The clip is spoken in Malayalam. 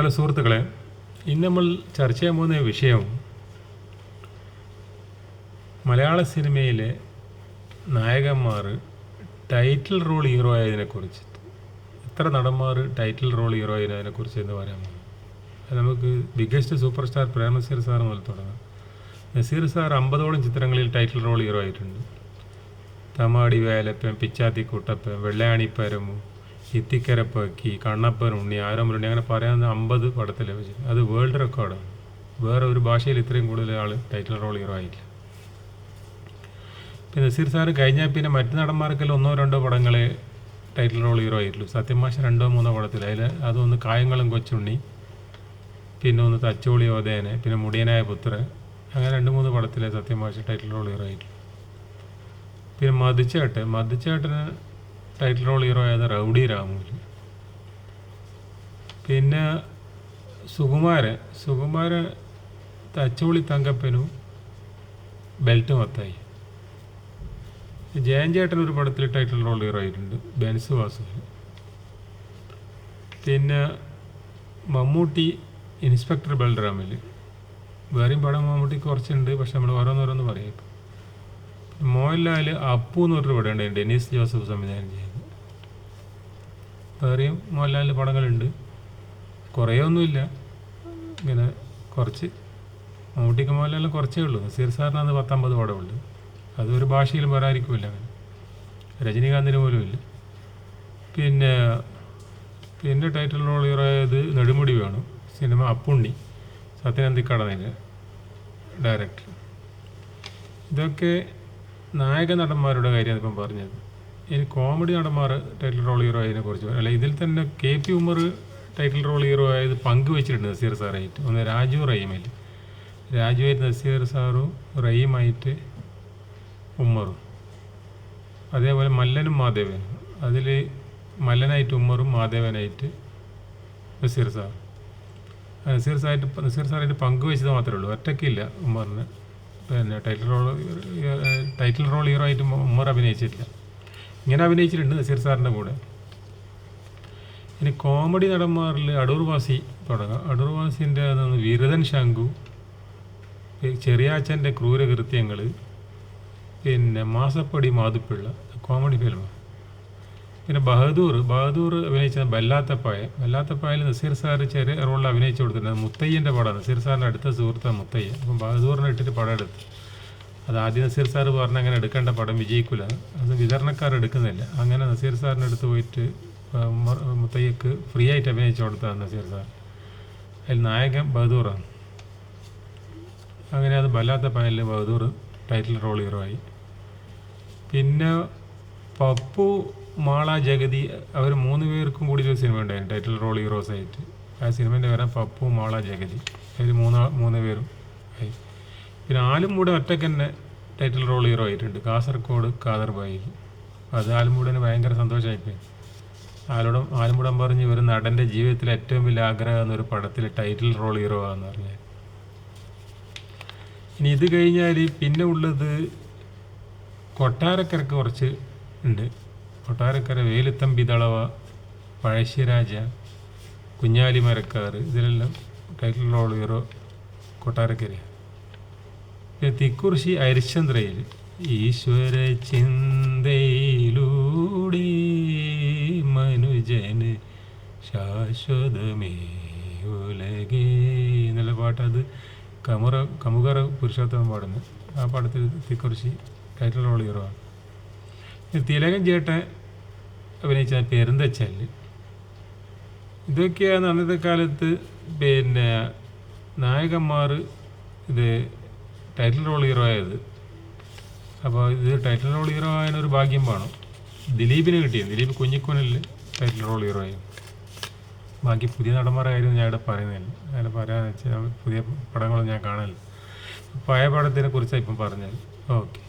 ഹലോ സുഹൃത്തുക്കളെ ഇന്ന് നമ്മൾ ചർച്ച ചെയ്യാൻ പോകുന്ന വിഷയം മലയാള സിനിമയിലെ നായകന്മാർ ടൈറ്റിൽ റോൾ ഹീറോ ആയതിനെക്കുറിച്ച്. എത്ര നടന്മാർ ടൈറ്റിൽ റോൾ ഹീറോ ആയതിനെക്കുറിച്ച് എന്ന് പറയാൻ നമുക്ക് biggest super star Prem Nazir sir മുതൽ തുടങ്ങാം. നസീർ സാർ അമ്പതോളം ചിത്രങ്ങളിൽ ടൈറ്റിൽ റോൾ ഹീറോ ആയിട്ടുണ്ട്. തമാടി വേലപ്പൻ പിച്ചാത്തി കുട്ടപ്പൻ വെള്ളയാണി പരമു ഇത്തിക്കരപ്പക്കി കണ്ണപ്പൻ ഉണ്ണി ആരോമലുണ്ണി അങ്ങനെ പറയാവുന്ന അമ്പത് പടത്തിൽ വെച്ച് അത് വേൾഡ് റെക്കോർഡാണ്. വേറെ ഒരു ഭാഷയിൽ ഇത്രയും കൂടുതൽ ആൾ ടൈറ്റിൽ റോൾ ഹീറോ ആയില്ല പിന്നെ നസീർ സാറ് കഴിഞ്ഞാൽ പിന്നെ മറ്റു നടന്മാർക്കെല്ലാം ഒന്നോ രണ്ടോ പടങ്ങളെ ടൈറ്റിൽ റോൾ ഹീറോ ആയിട്ടുള്ളൂ. സത്യമാശ രണ്ടോ മൂന്നോ പടത്തിൽ അതിൽ അതൊന്ന് കായങ്ങളും കൊച്ചുണ്ണി പിന്നെ ഒന്ന് തച്ചോളി ഓതേനെ പിന്നെ മുടിയനായ പുത്രൻ അങ്ങനെ രണ്ട് മൂന്ന് പടത്തിലെ സത്യമാശ ടൈറ്റിൽ റോൾ ഹീറോ ആയിട്ടുള്ളൂ. പിന്നെ മതിച്ചേട്ടൻ മതിച്ചേട്ടന് ടൈറ്റിൽ റോൾ ഹീറോ ആയത് റൗഡി രാമൂൽ പിന്നെ സുകുമാരൻ. സുകുമാരൻ തച്ചോളി തങ്കപ്പനും ബെൽറ്റ് മത്തായി. ജയൻ ചേട്ടൻ ഒരു പടത്തിൽ ടൈറ്റിൽ റോൾ ഹീറോ ആയിട്ടുണ്ട് ബെൻസ് വാസു പിന്നെ മമ്മൂട്ടി ഇൻസ്പെക്ടർ ബൽറാമിൽ. വേറെയും പടം മമ്മൂട്ടി കുറച്ചുണ്ട് പക്ഷെ നമ്മൾ ഓരോന്നോരോന്ന് പറയാം മോഹൻലാൽ അപ്പു എന്ന് പറഞ്ഞൊരു പടം ഉണ്ട് ഡെനീസ് ജോസഫ് സംവിധാനം ചെയ്തത് വേറെയും മോഹൻലാലിന്റെ പടങ്ങളുണ്ട്. കുറേയൊന്നുമില്ല. ഇങ്ങനെ കുറച്ച് മമ്മൂട്ടിക്ക് മോഹൻലാലിന് കുറച്ചേ ഉള്ളൂ. നസീർ സാറിന് അന്ന് പത്തമ്പത് പടമുണ്ട്. അതൊരു ഭാഷയിലും വരാതിരിക്കുമില്ല അങ്ങനെ. രജനീകാന്തിന് പോലും ഇല്ല പിന്നെ പിന്നെ ടൈറ്റിൽ റോൾ ഹീറോ ആയത് നെടുമുടി വേണം. സിനിമ അപ്പുണ്ണി സത്യനന്ദിക്കടനിലെ ഡയറക്ടർ ഇതൊക്കെ നായക നടന്മാരുടെ കാര്യമാണ് ഇപ്പം പറഞ്ഞത്. ഇനി കോമഡി നടന്മാർ ടൈറ്റിൽ റോൾ ഹീറോ ആയതിനെ കുറിച്ച് അല്ല ഇതിൽ തന്നെ K P Ummer title role hero ആയത് പങ്കുവെച്ചിട്ടുണ്ട് നസീർ സാറായിട്ട് ഒന്ന് രാജു റഹീമിൽ രാജുവായിട്ട് നസീർ സാറും റഹീമായിട്ട് ഉമ്മറും അതേപോലെ മല്ലനും മാധവനും അതിൽ മല്ലനായിട്ട് ഉമ്മറും മാധവനായിട്ട് നസീർ സാർ നസീർ സാറായിട്ട് നസീർ സാറായിട്ട് പങ്കുവെച്ചത് മാത്രമേ ഉള്ളൂ. ഒറ്റയ്ക്കില്ല ഉമ്മറിന് പിന്നെ title role title role hero ആയിട്ട് ഉമ്മർ അഭിനയിച്ചിട്ടില്ല. ഇങ്ങനെ അഭിനയിച്ചിട്ടുണ്ട് നസീർ സാറിന്റെ കൂടെ. ഇനി കോമഡി നടന്മാരിൽ അടൂർ വാസി തുടങ്ങാം. അടൂർ വാസിന്റെ വിരതൻ ശങ്കു ചെറിയാച്ചന്റെ ക്രൂരകൃത്യങ്ങൾ പിന്നെ മാസപ്പടി മാതുപ്പിള്ള കോമഡി ഫിലിം പിന്നെ ബഹദൂർ ബഹദൂർ അഭിനയിച്ച ബല്ലാത്തപ്പായ. ബല്ലാത്തപ്പായയിൽ നസീർ സാർ ചെറിയ റോളിൽ അഭിനയിച്ചു കൊടുത്തിട്ടുണ്ട്. മുത്തയ്യന്റെ പടമാണ് നസീർ സാറിന്റെ അടുത്ത സുഹൃത്താണ് മുത്തയ്യ അപ്പം ബഹദൂറിനെ ഇട്ടിട്ട് പടം എടുത്ത്. അത് ആദ്യം നസീർ സാർ പറഞ്ഞ അങ്ങനെ എടുക്കേണ്ട പടം വിജയിക്കില്ല അത് വിതരണക്കാർ എടുക്കുന്നില്ല. അങ്ങനെ നസീർ സാറിന്റെ അടുത്ത് പോയിട്ട് മുത്തയ്യക്ക് ഫ്രീ ആയിട്ട് അഭിനയിച്ചു കൊടുത്തതാണ് നസീർ സാർ. അതിൽ നായകൻ ബഹദൂറാണ്. അങ്ങനെ അത് ബല്ലാത്ത പായലിൽ ബഹദൂർ ടൈറ്റിൽ റോൾ ഹീറോ ആയി. പിന്നെ പപ്പു മാള ജഗതി അവർ മൂന്ന് പേർക്കും കൂടി ഒരു സിനിമ ഉണ്ടായിരുന്നു ടൈറ്റിൽ റോൾ ഹീറോസ് ആയിട്ട്. ആ സിനിമേന്റെ പേരാണ് പപ്പു മാള ജഗതി. അവർ മൂന്ന് മൂന്ന് പേരും ആയി. പിന്നെ ആലുംമൂട് ഒറ്റയ്ക്ക് തന്നെ ടൈറ്റിൽ റോൾ ഹീറോ ആയിട്ടുണ്ട്. കാസർഗോഡ് കാദർബായി. അത് ആലുംമൂടിന് ഭയങ്കര സന്തോഷമായിപ്പോയി ആലോടും ആലുംമൂടം പറഞ്ഞ് ഒരു നടന്റെ ജീവിതത്തിലെ ഏറ്റവും വലിയ ആഗ്രഹം എന്നൊരു പടത്തിൽ ടൈറ്റിൽ റോൾ ഹീറോ ആണെന്ന് പറഞ്ഞാൽ ഇനി ഇത് കഴിഞ്ഞാൽ പിന്നെ ഉള്ളത് കൊട്ടാരക്കരക്ക് കുറച്ച് ഉണ്ട്. കൊട്ടാരക്കര വേലുത്തമ്പി തളവ പഴശ്ശിരാജ കുഞ്ഞാലി മരക്കാർ ഇതിലെല്ലാം ടൈറ്റിൽ റോൾ ഹീറോ കൊട്ടാരക്കരയാണ്. തിക്കുറിശി ഹരിശ്ചന്ദ്രയിൽ ഈശ്വര ചിന്തയിലൂടെ മനുജന് ശാശ്വതമേ ഉലകേ. എന്നുള്ള പാട്ട് അത് കമുറ കമുകറ പുരുഷോത്തമൻ പാടുന്നു ആ പാടത്തിൽ Thikkurissy title role hero Thilakan ചേട്ടൻ അഭിനയിച്ച പെരുന്തച്ചൽ ഇതൊക്കെയാണ് അന്നത്തെ കാലത്ത് പിന്നെ നായകന്മാർ ഇത് ടൈറ്റിൽ റോൾ ഹീറോ ആയത്. അപ്പോൾ ഇത് ടൈറ്റിൽ റോൾ ഹീറോ ആയതിനൊരു ഭാഗ്യം വേണം. ദിലീപിന് കിട്ടിയത്. ദിലീപ് കുഞ്ഞിക്കുനിൽ ടൈറ്റിൽ റോൾ ഹീറോ ആയി. ബാക്കി പുതിയ നടന്മാരായിരുന്നു ഞാൻ ഇവിടെ പറയുന്നില്ല അങ്ങനെ പറയാന്ന് വെച്ചാൽ പുതിയ പടങ്ങളൊന്നും ഞാൻ കാണാനില്ല പഴയ പടത്തിനെ കുറിച്ചാണ് ഇപ്പം പറഞ്ഞത്. ഓക്കെ